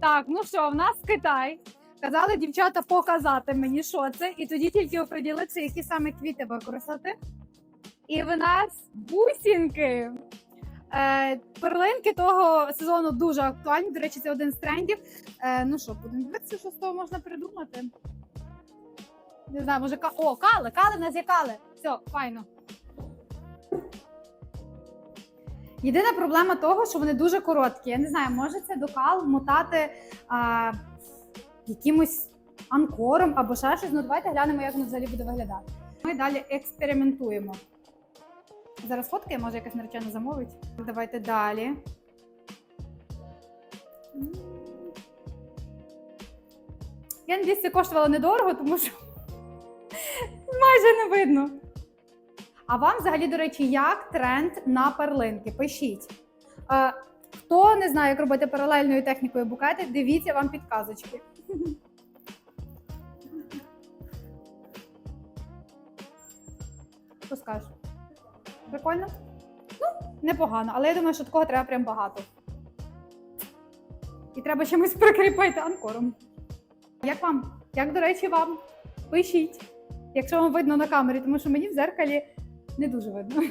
Так, ну що, в нас Китай. Казали дівчата показати мені, що це, і тоді тільки оприділитися, які саме квіти використати. І в нас бусінки. Е, перлинки того сезону дуже актуальні. До речі, це один з трендів. Е, ну що, будемо дивитися, що з того можна придумати. Не знаю, може, ка... О, кали, кали в нас є кали. Все, файно. Єдина проблема того, що вони дуже короткі. Я не знаю, може це до кал мотати а, якимось анкором або ще щось. Ну давайте глянемо, як воно взагалі буде виглядати. Ми далі експериментуємо. Зараз фоткає, може якась наречена замовить. Давайте далі. Я надіюсь, це коштувало недорого, тому що майже не видно. А вам, взагалі, до речі, як тренд на перлинки? Пишіть. Е, хто не знає, як робити паралельною технікою букети, дивіться вам підказочки. Що скажеш? Прикольно? Ну, непогано, але я думаю, що такого треба прям багато. І треба чимось прикріпити анкором. Як вам? Як, до речі, вам? Пишіть, якщо вам видно на камері, тому що мені в зеркалі не дуже видно.